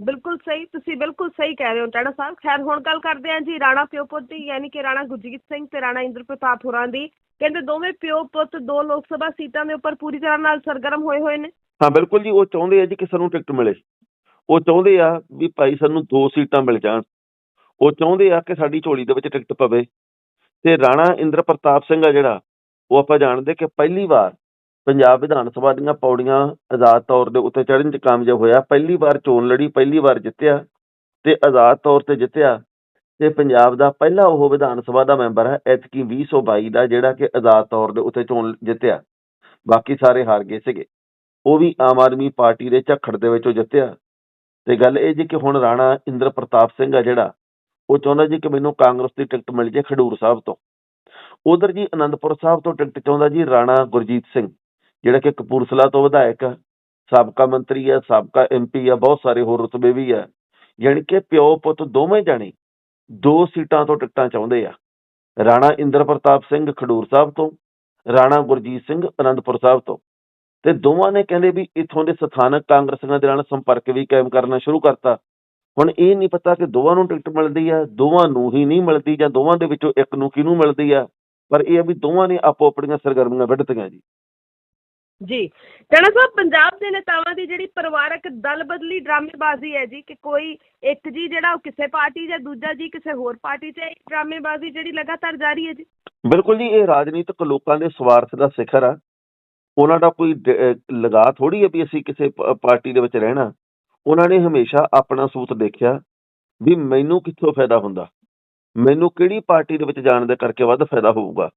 ਬਿਲਕੁਲ ਸਹੀ ਤੁਸੀਂ ਬਿਲਕੁਲ ਸਹੀ ਕਹਿ ਰਹੇ ਹੋ ਟਾਣਾ ਸਾਹਿਬ। ਖੈਰ ਹੁਣ ਗੱਲ ਕਰਦੇ ਹਾਂ ਜੀ ਰਾਣਾ ਪਿਓ ਪੁੱਤ ਦੀ ਯਾਨੀ ਕਿ ਰਾਣਾ ਗੁਰਜੀਤ ਸਿੰਘ ਤੇ ਰਾਣਾ ਇੰਦਰ ਪ੍ਰਤਾਪ ਹੋਰਾਂ ਦੀ। ਕਹਿੰਦੇ ਦੋਵੇਂ ਪਿਓ ਪੁੱਤ ਦੋ ਲੋਕ ਸਭਾ ਸੀਟਾਂ ਦੇ ਉੱਪਰ ਪੂਰੀ ਤਰ੍ਹਾਂ ਨਾਲ ਸਰਗਰਮ ਹੋਏ ਹੋਏ ਨੇ। ਹਾਂ ਬਿਲਕੁਲ ਜੀ ਉਹ ਚਾਹੁੰਦੇ ਆ ਜੀ ਕਿ ਸਾਨੂੰ ਟਿਕਟ ਮਿਲੇ। ਉਹ ਚਾਹੁੰਦੇ ਆ ਵੀ ਭਾਈ ਸਾਨੂੰ ਦੋ ਸੀਟਾਂ ਮਿਲ ਜਾਣ। ਉਹ ਚਾਹੁੰਦੇ ਆ ਕਿ ਸਾਡੀ ਝੋਲੀ ਦੇ ਵਿੱਚ ਟਿਕਟ ਪਵੇ। ਤੇ ਰਾਣਾ ਇੰਦਰ ਪ੍ਰਤਾਪ ਸਿੰਘ ਆ ਜਿਹੜਾ ਉਹ ਆਪਾਂ ਜਾਣਦੇ ਕਿ ਪਹਿਲੀ ਵਾਰ ਪੰਜਾਬ ਵਿਧਾਨ ਸਭਾ ਦੀਆਂ ਪੌੜੀਆਂ ਆਜ਼ਾਦ ਤੌਰ ਦੇ ਉੱਤੇ ਚੜ੍ਹਨ 'ਚ ਕਾਮਯਾਬ ਹੋਇਆ। ਪਹਿਲੀ ਵਾਰ ਚੋਣ ਲੜੀ, ਪਹਿਲੀ ਵਾਰ ਜਿੱਤਿਆ ਤੇ ਆਜ਼ਾਦ ਤੌਰ ਤੇ ਜਿੱਤਿਆ ਤੇ ਪੰਜਾਬ ਦਾ ਪਹਿਲਾ ਉਹ ਵਿਧਾਨ ਸਭਾ ਦਾ ਮੈਂਬਰ ਹੈ, ਐਤਕੀ 2022 ਦਾ, ਜਿਹੜਾ ਕਿ ਆਜ਼ਾਦ ਤੌਰ ਦੇ ਉੱਤੇ ਚੋਣ ਜਿੱਤਿਆ। ਬਾਕੀ ਸਾਰੇ ਹਾਰ ਗਏ ਸੀਗੇ। ਉਹ ਵੀ ਆਮ ਆਦਮੀ ਪਾਰਟੀ ਦੇ ਝੱਖੜ ਦੇ ਵਿੱਚੋਂ ਜਿੱਤਿਆ। ਤੇ ਗੱਲ ਇਹ ਜੀ ਕਿ ਹੁਣ ਰਾਣਾ ਇੰਦਰ ਪ੍ਰਤਾਪ ਸਿੰਘ ਆ ਜਿਹੜਾ, ਉਹ ਚਾਹੁੰਦਾ ਜੀ ਕਿ ਮੈਨੂੰ ਕਾਂਗਰਸ ਦੀ ਟਿਕਟ ਮਿਲ ਜੇ ਖਡੂਰ ਸਾਹਿਬ ਤੋਂ। ਉਧਰ ਜੀ ਅਨੰਦਪੁਰ ਸਾਹਿਬ ਤੋਂ ਟਿਕਟ ਚਾਹੁੰਦਾ ਜੀ ਰਾਣਾ ਗੁਰਜੀਤ ਸਿੰਘ। ਜਿਹੜਾ ਕਿ ਕਪੂਰਥਲਾ ਤੋਂ ਵਿਧਾਇਕ ਆ, ਸਾਬਕਾ ਮੰਤਰੀ ਆ, ਸਾਬਕਾ ਐਮਪੀ ਆ, ਬਹੁਤ ਸਾਰੇ ਹੋਰ ਰੁਤਬੇ ਵੀ ਆ। ਯਾਨੀ ਕਿ ਪਿਓ ਪੁੱਤ ਦੋਵੇਂ ਜਾਣੇ ਦੋ ਸੀਟਾਂ ਤੋਂ ਟਿਕਟਾਂ ਚਾਹੁੰਦੇ ਆ। ਰਾਣਾ ਇੰਦਰ ਪ੍ਰਤਾਪ ਸਿੰਘ ਖਡੂਰ ਸਾਹਿਬ ਤੋਂ, ਰਾਣਾ ਗੁਰਜੀਤ ਸਿੰਘ ਅਨੰਦਪੁਰ ਸਾਹਿਬ ਤੋਂ। ਤੇ ਦੋਵਾਂ ਨੇ ਕਹਿੰਦੇ ਵੀ ਇੱਥੋਂ ਦੇ ਸਥਾਨਕ ਕਾਂਗਰਸੀਆਂ ਦੇ ਨਾਲ ਸੰਪਰਕ ਵੀ ਕਾਇਮ ਕਰਨਾ ਸ਼ੁਰੂ ਕਰਤਾ। ਹੁਣ ਇਹ ਨਹੀਂ ਪਤਾ ਕਿ ਦੋਵਾਂ ਨੂੰ ਟਿਕਟ ਮਿਲਦੀ ਆ, ਦੋਵਾਂ ਨੂੰ ਹੀ ਨਹੀਂ ਮਿਲਦੀ ਜਾਂ ਦੋਵਾਂ ਦੇ ਵਿੱਚੋਂ ਇੱਕ ਨੂੰ ਕਿਹਨੂੰ ਮਿਲਦੀ ਆ। ਪਰ ਇਹ ਆ ਵੀ ਦੋਵਾਂ ਨੇ ਆਪੋ ਆਪਣੀਆਂ ਸਰਗਰਮੀਆਂ ਵੱਢਤੀਆਂ ਜੀ। ਜੀ। ਟਾਣਾ ਸਾਹਿਬ ਪੰਜਾਬ ਦੇ ਨੇਤਾਵਾਂ ਦੀ ਜਿਹੜੀ ਪਰਿਵਾਰਕ ਦਲ ਬਦਲੀ ਡਰਾਮੇਬਾਜ਼ੀ ਹੈ ਜੀ ਕਿ ਕੋਈ ਇੱਕ ਜੀ ਜਿਹੜਾ ਉਹ ਕਿਸੇ ਪਾਰਟੀ ਜਾਂ ਦੂਜਾ ਜੀ ਕਿਸੇ ਹੋਰ ਪਾਰਟੀ 'ਚ ਹੈ, ਇਹ ਡਰਾਮੇਬਾਜ਼ੀ ਜਿਹੜੀ ਲਗਾਤਾਰ ਜਾਰੀ ਹੈ ਜੀ। ਬਿਲਕੁਲ ਜੀ, ਇਹ ਰਾਜਨੀਤਿਕ ਲੋਕਾਂ ਦੇ ਸਵਾਰਥ ਦਾ ਸਿਖਰ ਆ। ਉਹਨਾਂ ਦਾ ਕੋਈ ਲਗਾ ਥੋੜੀ ਹੈ ਵੀ ਅਸੀਂ ਕਿਸੇ ਪਾਰਟੀ ਦੇ ਵਿੱਚ ਰਹਿਣਾ। ਉਹਨਾਂ ਨੇ ਹਮੇਸ਼ਾ ਆਪਣਾ ਸੂਤ ਦੇਖਿਆ ਵੀ ਮੈਨੂੰ ਕਿੱਥੋਂ ਫਾਇਦਾ ਹੁੰਦਾ? ਮੈਨੂੰ ਕਿਹੜੀ ਪਾਰਟੀ ਦੇ ਵਿੱਚ ਜਾਣ ਦੇ ਕਰਕੇ ਵੱਧ ਫਾਇਦਾ ਹੋਊਗਾ?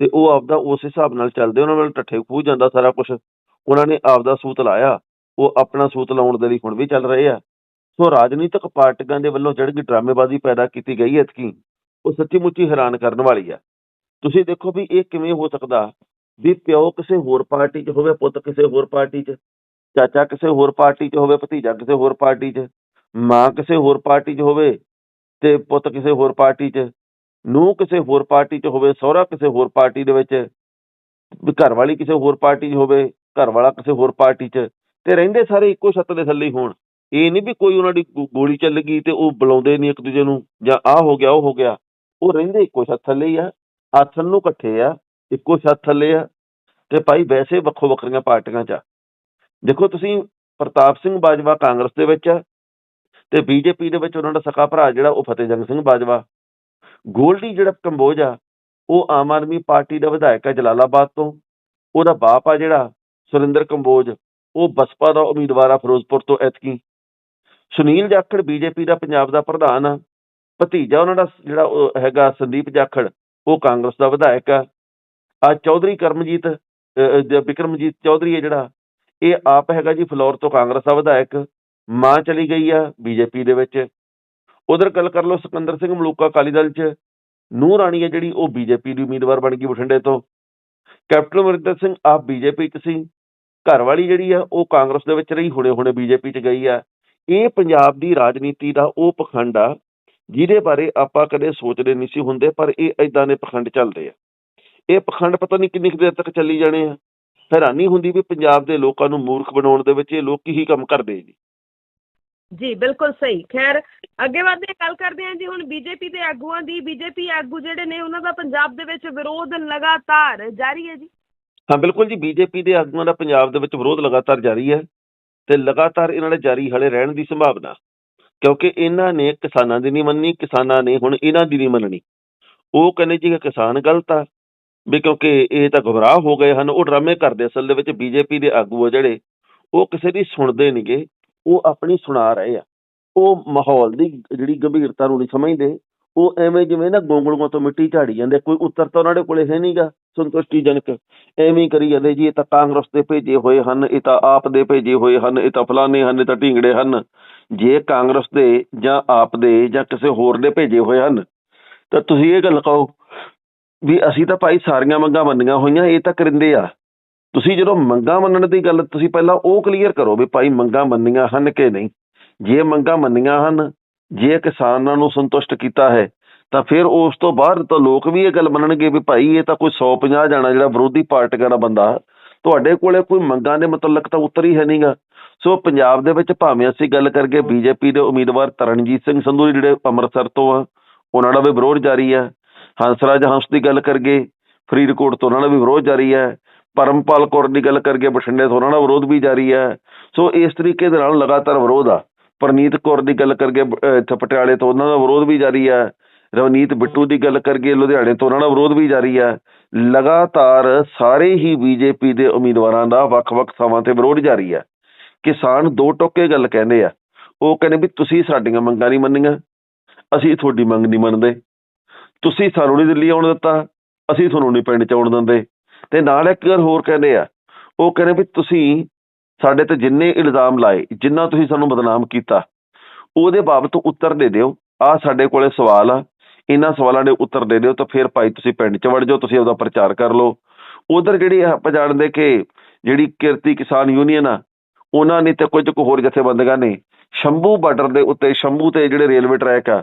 ਤੇ ਉਹ ਆਪਦਾ ਉਸ ਹਿਸਾਬ ਨਾਲ ਚੱਲਦੇ, ਉਹਨਾਂ ਨਾਲ ਠੱਠੇ ਖੂਹ ਜਾਂਦਾ ਸਾਰਾ ਕੁਝ ਉਹਨਾਂ ਨੇ ਆਪਦਾ ਸੂਤ ਲਾਇਆ, ਉਹ ਆਪਣਾ ਸੂਤ ਲਾਉਣ ਦੇ ਲਈ ਹੁਣ ਵੀ ਚੱਲ ਰਹੇ ਆ। ਸੋ ਰਾਜਨੀਤਿਕ ਪਾਰਟੀਆਂ ਦੇ ਵੱਲੋਂ ਜਿਹੜੀ ਡਰਾਮੇਬਾਜ਼ੀ ਪੈਦਾ ਕੀਤੀ ਗਈ ਹੈ ਇਤਕੀ, ਉਹ ਸੱਚੀ ਮੁੱਚੀ ਹੈਰਾਨ ਕਰਨ ਵਾਲੀ ਆ। ਤੁਸੀਂ ਦੇਖੋ ਵੀ ਇਹ ਕਿਵੇਂ ਹੋ ਸਕਦਾ ਵੀ ਪਿਓ ਕਿਸੇ ਹੋਰ ਪਾਰਟੀ 'ਚ ਹੋਵੇ, ਪੁੱਤ ਕਿਸੇ ਹੋਰ ਪਾਰਟੀ 'ਚ, ਚਾਚਾ ਕਿਸੇ ਹੋਰ ਪਾਰਟੀ 'ਚ ਹੋਵੇ, ਭਤੀਜਾ ਕਿਸੇ ਹੋਰ ਪਾਰਟੀ 'ਚ, ਮਾਂ ਕਿਸੇ ਹੋਰ ਪਾਰਟੀ 'ਚ ਹੋਵੇ ਤੇ ਪੁੱਤ ਕਿਸੇ ਹੋਰ ਪਾਰਟੀ 'ਚ। ਨੂੰ ਕਿਸੇ ਹੋਰ ਪਾਰਟੀ 'ਚ ਹੋਵੇ, ਸਹੁਰਾ ਕਿਸੇ ਹੋਰ ਪਾਰਟੀ ਦੇ ਵਿੱਚ, ਵੀ ਘਰ ਵਾਲੀ ਕਿਸੇ ਹੋਰ ਪਾਰਟੀ 'ਚ ਹੋਵੇ ਘਰ ਵਾਲਾ ਕਿਸੇ ਹੋਰ ਪਾਰਟੀ 'ਚ, ਤੇ ਰਹਿੰਦੇ ਸਾਰੇ ਇੱਕੋ ਛੱਤ ਦੇ ਥੱਲੇ ਹੋਣ। ਇਹ ਨਹੀਂ ਵੀ ਕੋਈ ਉਹਨਾਂ ਦੀ ਗੋਲੀ ਚੱਲ ਗਈ ਤੇ ਉਹ ਬੁਲਾਉਂਦੇ ਨਹੀਂ ਇੱਕ ਦੂਜੇ ਨੂੰ, ਜਾਂ ਆਹ ਹੋ ਗਿਆ, ਉਹ ਹੋ ਗਿਆ। ਉਹ ਰਹਿੰਦੇ ਇੱਕੋ ਛੱਤ ਥੱਲੇ ਹੀ ਆ ਆਥਣ ਨੂੰ ਇਕੱਠੇ ਆ, ਇੱਕੋ ਛੱਤ ਥੱਲੇ ਆ, ਤੇ ਭਾਈ ਵੈਸੇ ਵੱਖੋ ਵੱਖਰੀਆਂ ਪਾਰਟੀਆਂ 'ਚ ਆ। ਦੇਖੋ ਤੁਸੀਂ ਪ੍ਰਤਾਪ ਸਿੰਘ ਬਾਜਵਾ ਕਾਂਗਰਸ ਦੇ ਵਿੱਚ ਆ, ਤੇ ਬੀਜੇਪੀ ਦੇ ਵਿੱਚ ਉਹਨਾਂ ਦਾ ਸਕਾ ਭਰਾ ਜਿਹੜਾ ਉਹ ਫਤਿਹਜੰਗ ਸਿੰਘ ਬਾਜਵਾ। ਗੋਲਡੀ ਜਿਹੜਾ ਕੰਬੋਜ ਆ ਉਹ ਆਮ ਆਦਮੀ ਪਾਰਟੀ ਦਾ ਵਿਧਾਇਕ ਹੈ ਜਲਾਲਾਬਾਦ ਤੋਂ। ਉਹਦਾ ਬਾਪ ਆ ਜਿਹੜਾ ਸੁਰਿੰਦਰ ਕੰਬੋਜ ਉਹ ਬਸਪਾ ਦਾ ਉਮੀਦਵਾਰ ਆ ਫਿਰੋਜ਼ਪੁਰ ਤੋਂ ਐਤਕੀ। ਸੁਨੀਲ ਜਾਖੜ ਬੀਜੇਪੀ ਦਾ ਪੰਜਾਬ ਦਾ ਪ੍ਰਧਾਨ ਆ। ਭਤੀਜਾ ਉਹਨਾਂ ਦਾ ਜਿਹੜਾ ਉਹ ਹੈਗਾ ਸੰਦੀਪ ਜਾਖੜ ਉਹ ਕਾਂਗਰਸ ਦਾ ਵਿਧਾਇਕ ਆ। ਆ ਚੌਧਰੀ ਕਰਮਜੀਤ ਅ, ਬਿਕਰਮਜੀਤ ਚੌਧਰੀ ਹੈ ਜਿਹੜਾ ਇਹ ਆਪ ਹੈਗਾ ਜੀ ਫਲੋਰ ਤੋਂ ਕਾਂਗਰਸ ਦਾ ਵਿਧਾਇਕ। ਮਾਂ ਚਲੀ ਗਈ ਆ ਬੀਜੇਪੀ ਦੇ ਵਿੱਚ। ਉਧਰ ਗੱਲ ਕਰ ਲਓ ਸਿਕੰਦਰ ਸਿੰਘ ਮਲੂਕਾ ਅਕਾਲੀ ਦਲ 'ਚ। ਨੂੰਹ ਰਾਣੀ ਹੈ ਜਿਹੜੀ, ਉਹ ਬੀਜੇਪੀ ਦੀ ਉਮੀਦਵਾਰ ਬਣ ਗਈ ਬਠਿੰਡੇ ਤੋਂ। ਕੈਪਟਨ ਅਮਰਿੰਦਰ ਸਿੰਘ ਆਪ ਬੀਜੇਪੀ 'ਚ ਸੀ। ਘਰ ਵਾਲੀ ਜਿਹੜੀ ਆ, ਉਹ ਕਾਂਗਰਸ ਦੇ ਵਿੱਚ ਰਹੀ, ਹੁਣੇ ਹੁਣੇ ਬੀਜੇਪੀ 'ਚ ਗਈ ਆ। ਇਹ ਪੰਜਾਬ ਦੀ ਰਾਜਨੀਤੀ ਦਾ ਉਹ ਪਖੰਡ ਆ, ਜਿਹਦੇ ਬਾਰੇ ਆਪਾਂ ਕਦੇ ਸੋਚਦੇ ਨਹੀਂ ਸੀ ਹੁੰਦੇ, ਪਰ ਇਹ ਇਦਾਂ ਦੇ ਪਖੰਡ ਚੱਲਦੇ ਆ। ਇਹ ਪਖੰਡ ਪਤਾ ਨਹੀਂ ਕਿੰਨੀ ਕੁ ਦੇਰ ਤੱਕ ਚੱਲੀ ਜਾਣੇ ਆ। ਹੈਰਾਨੀ ਹੁੰਦੀ ਵੀ ਪੰਜਾਬ ਦੇ ਲੋਕਾਂ ਨੂੰ ਮੂਰਖ ਬਣਾਉਣ ਦੇ ਵਿੱਚ ਇਹ ਲੋਕ ਹੀ ਕੰਮ ਕਰਦੇ ਜੀ। ਜੀ, ਬਿਲਕੁਲ ਸਹੀ। ਖੈਰ, ਅੱਗੇ ਵਧਦੇ ਗੱਲ ਕਰਦੇ ਹਾਂ ਜੀ, ਹੁਣ ਬੀਜੇਪੀ ਦੇ ਆਗੂਆਂ ਦੀ। ਬੀਜੇਪੀ ਆਗੂ ਜਿਹੜੇ ਨੇ, ਉਹਨਾਂ ਦਾ ਪੰਜਾਬ ਦੇ ਵਿੱਚ ਵਿਰੋਧ ਲਗਾਤਾਰ ਜਾਰੀ ਹੈ ਜੀ। ਹਾਂ, ਬਿਲਕੁਲ ਜੀ। ਬੀਜੇਪੀ ਦੇ ਆਗੂਆਂ ਦਾ ਪੰਜਾਬ ਦੇ ਵਿੱਚ ਵਿਰੋਧ ਲਗਾਤਾਰ ਜਾਰੀ ਹੈ ਤੇ ਲਗਾਤਾਰ ਇਹਨਾਂ ਦੇ ਜਾਰੀ ਹਲੇ ਰਹਿਣ ਦੀ ਸੰਭਾਵਨਾ। ਕਿਉਂਕਿ ਇਹਨਾਂ ਨੇ ਕਿਸਾਨਾਂ ਦੀ ਨਹੀਂ ਮੰਨੀ, ਕਿਸਾਨਾਂ ਨੇ ਹੁਣ ਇਹਨਾਂ ਦੀ ਨਹੀਂ ਮੰਨਣੀ। ਉਹ ਕਹਿੰਦੇ ਜੀ ਕਿ ਕਿਸਾਨ ਗਲਤ ਆ, ਵੀ ਕਿਉਂਕਿ ਇਹ ਤਾਂ ਗੁੰਮਰਾਹ ਹੋ ਗਏ ਹਨ, ਉਹ ਡਰਾਮੇ ਕਰਦੇ ਅਸਲ ਦੇ ਵਿੱਚ ਬੀਜੇਪੀ ਦੇ ਆਗੂ ਆ ਜਿਹੜੇ, ਉਹ ਕਿਸੇ ਦੀ ਸੁਣਦੇ ਨਹੀਂਗੇ। ਉਹ ਆਪਣੀ ਸੁਣਾ ਰਹੇ ਆ। ਉਹ ਮਾਹੌਲ ਦੀ ਜਿਹੜੀ ਗੰਭੀਰਤਾ ਨੂੰ ਨਹੀਂ ਸਮਝਦੇ। ਉਹ ਐਵੇਂ ਜਿਵੇਂ ਨਾ ਗੋਂਗਲੂਆਂ ਤੋਂ ਮਿੱਟੀ ਝਾੜੀ ਜਾਂਦੇ। ਕੋਈ ਉੱਤਰ ਤਾਂ ਉਹਨਾਂ ਦੇ ਕੋਲੇ ਹੈ ਨਹੀਂਗਾ ਸੰਤੁਸ਼ਟੀਜਨਕ। ਐਵੇਂ ਕਰੀ ਜਾਂਦੇ ਜੀ, ਇਹ ਤਾਂ ਕਾਂਗਰਸ ਦੇ ਭੇਜੇ ਹੋਏ ਹਨ, ਇਹ ਤਾਂ ਆਪ ਦੇ ਭੇਜੇ ਹੋਏ ਹਨ, ਇਹ ਤਾਂ ਫਲਾਣੇ ਹਨ, ਇਹ ਤਾਂ ਢੀਂਗੜੇ ਹਨ। ਜੇ ਕਾਂਗਰਸ ਦੇ ਜਾਂ ਆਪ ਦੇ ਜਾਂ ਕਿਸੇ ਹੋਰ ਦੇ ਭੇਜੇ ਹੋਏ ਹਨ, ਤਾਂ ਤੁਸੀਂ ਇਹ ਗੱਲ ਕਹੋ ਵੀ ਅਸੀਂ ਤਾਂ ਭਾਈ ਸਾਰੀਆਂ ਮੰਗਾਂ ਮੰਨੀਆਂ ਹੋਈਆਂ, ਇਹ ਤਾਂ ਕਰਿੰਦੇ ਆ। ਤੁਸੀਂ ਜਦੋਂ ਮੰਗਾਂ ਮੰਨਣ ਦੀ ਗੱਲ ਤੁਸੀਂ ਪਹਿਲਾਂ ਉਹ ਕਲੀਅਰ ਕਰੋ ਵੀ ਭਾਈ ਮੰਗਾਂ ਮੰਨੀਆਂ ਹਨ ਕਿ ਨਹੀਂ। ਜੇ ਮੰਗਾਂ ਮੰਨੀਆਂ ਹਨ, ਜੇ ਕਿਸਾਨਾਂ ਨੂੰ ਸੰਤੁਸ਼ਟ ਕੀਤਾ ਹੈ, ਤਾਂ ਫਿਰ ਉਸ ਤੋਂ ਬਾਅਦ ਤਾਂ ਲੋਕ ਵੀ ਇਹ ਗੱਲ ਮੰਨਣਗੇ ਵੀ ਭਾਈ ਇਹ ਤਾਂ ਕੋਈ 150 ਜਾਣਾ ਜਿਹੜਾ ਵਿਰੋਧੀ ਪਾਰਟੀਆਂ ਦਾ ਬੰਦਾ, ਤੁਹਾਡੇ ਕੋਲੇ ਕੋਈ ਮੰਗਾਂ ਦੇ ਮੁਤਲਕ ਤਾਂ ਉੱਤਰ ਹੀ ਹੈ ਨਹੀਂਗਾ ਸੋ ਪੰਜਾਬ ਦੇ ਵਿੱਚ ਭਾਵੇਂ ਅਸੀਂ ਗੱਲ ਕਰਕੇ ਬੀਜੇਪੀ ਦੇ ਉਮੀਦਵਾਰ ਤਰਨਜੀਤ ਸਿੰਘ ਸੰਧੂ ਜੀ ਜਿਹੜੇ ਅੰਮ੍ਰਿਤਸਰ ਤੋਂ ਆ, ਉਹਨਾਂ ਦਾ ਵੀ ਵਿਰੋਧ ਜਾਰੀ ਹੈ ਹੰਸਰਾਜ ਹੰਸ ਦੀ ਗੱਲ ਕਰਗੇ ਫਰੀਦਕੋਟ ਤੋਂ ਉਹਨਾਂ ਦਾ ਵੀ ਵਿਰੋਧ ਜਾਰੀ ਹੈ ਪਰਮਪਾਲ ਕੌਰ ਦੀ ਗੱਲ ਕਰਕੇ ਬਠਿੰਡੇ ਤੋਂ ਉਹਨਾਂ ਦਾ ਵਿਰੋਧ ਵੀ ਜਾਰੀ ਹੈ। ਸੋ ਇਸ ਤਰੀਕੇ ਦੇ ਨਾਲ ਲਗਾਤਾਰ ਵਿਰੋਧ ਆ। ਪਰਨੀਤ ਕੌਰ ਦੀ ਗੱਲ ਕਰਕੇ ਇੱਥੇ ਪਟਿਆਲੇ ਤੋਂ ਉਹਨਾਂ ਦਾ ਵਿਰੋਧ ਵੀ ਜਾਰੀ ਹੈ। ਰਵਨੀਤ ਬਿੱਟੂ ਦੀ ਗੱਲ ਕਰਕੇ ਲੁਧਿਆਣੇ ਤੋਂ ਉਹਨਾਂ ਦਾ ਵਿਰੋਧ ਵੀ ਜਾਰੀ ਹੈ। ਲਗਾਤਾਰ ਸਾਰੇ ਹੀ ਬੀਜੇਪੀ ਦੇ ਉਮੀਦਵਾਰਾਂ ਦਾ ਵੱਖ-ਵੱਖ ਥਾਵਾਂ ਤੇ ਵਿਰੋਧ ਜਾਰੀ ਹੈ। ਕਿਸਾਨ ਦੋ ਟੋਕੇ ਗੱਲ ਕਹਿੰਦੇ ਆ। ਉਹ ਕਹਿੰਦੇ ਵੀ ਤੁਸੀਂ ਸਾਡੀਆਂ ਮੰਗਾਂ ਨਹੀਂ ਮੰਨੀਆਂ। ਅਸੀਂ ਤੁਹਾਡੀ ਮੰਗ ਨਹੀਂ ਮੰਨਦੇ। ਤੁਸੀਂ ਸਾਨੂੰ ਨਹੀਂ ਦਿੱਲੀ ਆਉਣ ਦਿੱਤਾ। ਅਸੀਂ ਤੁਹਾਨੂੰ ਨਹੀਂ ਪਿੰਡ ਚ ਆਉਣ ਦਿੰਦੇ। ਤੇ ਨਾਲ ਇੱਕ ਗੱਲ ਹੋਰ ਕਹਿੰਦੇ ਆ, ਉਹ ਕਹਿੰਦੇ ਵੀ ਤੁਸੀਂ ਸਾਡੇ ਤੇ ਜਿੰਨੇ ਇਲਜ਼ਾਮ ਲਾਏ, ਜਿੰਨਾ ਤੁਸੀਂ ਸਾਨੂੰ ਬਦਨਾਮ ਕੀਤਾ, ਉਹਦੇ ਬਾਬਤ ਉੱਤਰ ਦੇ ਦਿਓ ਆ ਸਾਡੇ ਕੋਲੇ ਸਵਾਲ ਆ, ਇਹਨਾਂ ਸਵਾਲਾਂ ਦੇ ਉੱਤਰ ਦੇ ਦਿਓ ਤਾਂ ਫਿਰ ਭਾਈ ਤੁਸੀਂ ਪਿੰਡ ਚ ਵੜ ਜਾਓ, ਤੁਸੀਂ ਉਹਦਾ ਪ੍ਰਚਾਰ ਕਰ ਲਓ। ਉਧਰ ਜਿਹੜੀ ਆਪਾਂ ਜਾਣਦੇ ਕਿ ਜਿਹੜੀ ਕਿਰਤੀ ਕਿਸਾਨ ਯੂਨੀਅਨ ਆ, ਉਹਨਾਂ ਨੇ ਤੇ ਕੁਝ ਕੁ ਹੋਰ ਜਥੇਬੰਦੀਆਂ ਨੇ, ਸ਼ੰਭੂ ਬਾਰਡਰ ਦੇ ਉੱਤੇ, ਸ਼ੰਭੂ ਤੇ ਜਿਹੜੇ ਰੇਲਵੇ ਟਰੈਕ ਆ,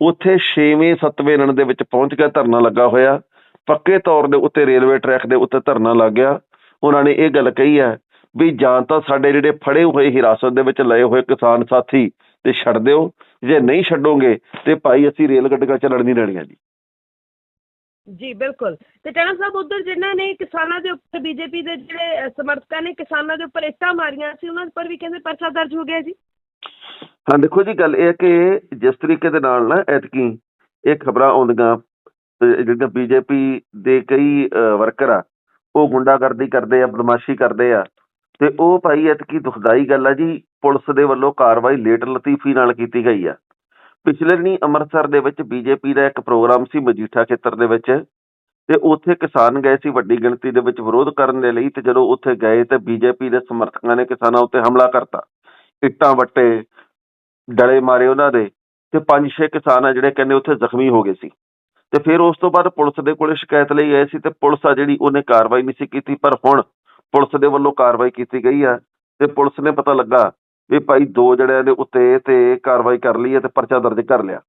ਉੱਥੇ 6ਵੇਂ 7ਵੇਂ ਰਣ ਦੇ ਵਿੱਚ ਪਹੁੰਚ ਕੇ ਧਰਨਾ ਲੱਗਾ ਹੋਇਆ ਪੱਕੇ ਤੌਰ ਦੇ ਉੱਤੇ ਰੇਲਵੇ ਟਰੈਕ ਦੇ ਉੱਤੇ ਧਰਨਾ ਲੱਗ ਗਿਆ। ਉਹਨਾਂ ਨੇ ਇਹ ਗੱਲ ਕਹੀ ਹੈ ਵੀ ਜਾਂ ਤਾਂ ਸਾਡੇ ਜਿਹੜੇ ਫੜੇ ਹੋਏ ਹਿਰਾਸਤ ਦੇ ਵਿੱਚ ਲਏ ਹੋਏ ਕਿਸਾਨ ਸਾਥੀ ਤੇ ਛੱਡ ਦਿਓ। ਜੇ ਨਹੀਂ ਛੱਡੋਗੇ ਤੇ ਭਾਈ ਅਸੀਂ ਰੇਲ ਗੱਡੀਆਂ ਚੱਲਣ ਨਹੀਂ ਦੇਣੀਆਂ ਜੀ। ਜੀ ਬਿਲਕੁਲ। ਤੇ ਟੈਣਾ ਸਾਹਿਬ ਉਧਰ ਜਿਨ੍ਹਾਂ ਨੇ ਕਿਸਾਨਾਂ ਦੇ ਉੱਪਰ ਬੀਜੇਪੀ ਦੇ ਜਿਹੜੇ ਸਮਰਥਕਾਂ ਨੇ ਕਿਸਾਨਾਂ ਦੇ ਉੱਪਰ ਇੱਟਾਂ ਮਾਰੀਆਂ ਸੀ ਉਹਨਾਂ ਉੱਪਰ ਵੀ ਕਹਿੰਦੇ ਪਰਚਾ ਦਰਜ ਹੋ ਗਿਆ ਜੀ। ਹਾਂ ਦੇਖੋ ਜੀ ਗੱਲ ਇਹ ਹੈ ਕਿ ਜਿਸ ਤਰੀਕੇ ਦੇ ਨਾਲ ਨਾ ਐਤਕੀ ਇਹ ਖਬਰਾਂ ਆਉਂਦੀਆਂ ਅਹ ਬੀਜੇਪੀ ਦੇ ਕਈ ਵਰਕਰ ਆ, ਉਹ ਗੁੰਡਾਗਰਦੀ ਕਰਦੇ ਆ, ਬਦਮਾਸ਼ੀ ਕਰਦੇ ਆ ਤੇ ਉਹ ਭਾਈ ਇਤਕੀ ਦੁਖਦਾਈ ਗੱਲ ਆ ਜੀ, ਪੁਲਿਸ ਦੇ ਵੱਲੋਂ ਕਾਰਵਾਈ ਲੇਟ ਲਤੀਫੀ ਨਾਲ ਕੀਤੀ ਗਈ ਆ। ਪਿਛਲੇ ਦਿਨੀ ਅੰਮ੍ਰਿਤਸਰ ਦੇ ਵਿੱਚ ਬੀਜੇਪੀ ਦਾ ਇੱਕ ਪ੍ਰੋਗਰਾਮ ਸੀ ਮਜੀਠਾ ਖੇਤਰ ਦੇ ਵਿੱਚ ਤੇ ਉੱਥੇ ਕਿਸਾਨ ਗਏ ਸੀ ਵੱਡੀ ਗਿਣਤੀ ਦੇ ਵਿੱਚ ਵਿਰੋਧ ਕਰਨ ਦੇ ਲਈ ਤੇ ਜਦੋਂ ਉੱਥੇ ਗਏ ਤੇ ਬੀਜੇਪੀ ਦੇ ਸਮਰਥਕਾਂ ਨੇ ਕਿਸਾਨਾਂ ਉੱਤੇ ਹਮਲਾ ਕਰਤਾ। ਇੱਟਾਂ ਵੱਟੇ, ਡਲੇ ਮਾਰੇ ਉਹਨਾਂ ਦੇ ਤੇ ਪੰਜ ਛੇ ਕਿਸਾਨ ਆ ਜਿਹੜੇ ਕਹਿੰਦੇ ਉੱਥੇ ਜ਼ਖਮੀ ਹੋ ਗਏ ਸੀ। ਤੇ ਫਿਰ ਉਸ ਤੋਂ ਬਾਅਦ ਪੁਲਿਸ ਦੇ ਕੋਲੇ ਸ਼ਿਕਾਇਤ ਲਈ ਆਏ ਸੀ ਤੇ ਪੁਲਿਸ ਆ ਜਿਹੜੀ ਉਹਨੇ ਕਾਰਵਾਈ ਨਹੀਂ ਸੀ ਕੀਤੀ, ਪਰ ਹੁਣ ਪੁਲਿਸ ਦੇ ਵੱਲੋਂ ਕਾਰਵਾਈ ਕੀਤੀ ਗਈ ਆ ਤੇ ਪੁਲਿਸ ਨੇ ਪਤਾ ਲੱਗਾ ਵੀ ਭਾਈ ਦੋ ਜਣਿਆਂ ਦੇ ਉੱਤੇ ਤੇ ਕਾਰਵਾਈ ਕਰ ਲਈ ਹੈ ਤੇ ਪਰਚਾ ਦਰਜ ਕਰ ਲਿਆ।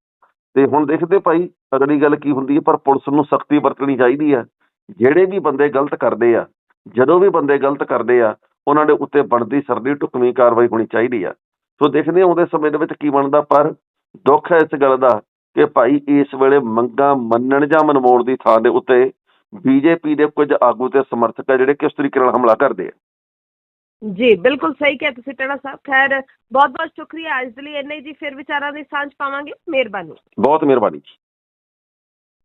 ਤੇ ਹੁਣ ਦੇਖਦੇ ਭਾਈ ਅਗਲੀ ਗੱਲ ਕੀ ਹੁੰਦੀ ਹੈ ਪਰ ਪੁਲਿਸ ਨੂੰ ਸਖਤੀ ਵਰਤਣੀ ਚਾਹੀਦੀ ਹੈ ਜਿਹੜੇ ਵੀ ਬੰਦੇ ਗਲਤ ਕਰਦੇ ਆ, ਜਦੋਂ ਵੀ ਬੰਦੇ ਗਲਤ ਕਰਦੇ ਆ, ਉਹਨਾਂ ਦੇ ਉੱਤੇ ਬਣਦੀ ਸਰਦੀ ਢੁਕਵੀਂ ਕਾਰਵਾਈ ਹੋਣੀ ਚਾਹੀਦੀ ਆ। ਸੋ ਦੇਖਦੇ ਆਉਂਦੇ ਸਮੇਂ ਦੇ ਵਿੱਚ ਕੀ ਬਣਦਾ, ਪਰ ਦੁੱਖ ਹੈ ਇਸ ਗੱਲ ਦਾ ਕਿ ਭਾਈ ਇਸ ਵੇਲੇ ਮੰਗਾਂ ਮੰਨਣ ਜਾਂ ਮਨਵਾਉਣ ਦੀ ਥਾਂ ਦੇ ਉੱਤੇ ਬੀਜੇਪੀ ਦੇ ਕੁਝ ਆਗੂ ਤੇ ਸਮਰਥਕ ਆ ਜਿਹੜੇ ਕਿਸ ਤਰੀਕੇ ਨਾਲ ਹਮਲਾ ਕਰਦੇ ਆ। ਜੀ ਬਿਲਕੁਲ ਸਹੀ ਕਿਹਾ ਤੁਸੀਂ ਟੈਣਾ ਸਾਹਿਬ। ਖੈਰ ਬਹੁਤ ਬਹੁਤ ਸ਼ੁਕਰੀਆ। ਅੱਜ ਦੇ ਲਈ ਇੰਨਾ ਜੀ ਫਿਰ ਵਿਚਾਰਾਂ ਦੀ ਸਾਂਝ ਪਾਵਾਂਗੇ। ਮਿਹਰਬਾਨੀ। ਬਹੁਤ ਮਿਹਰਬਾਨੀ ਜੀ।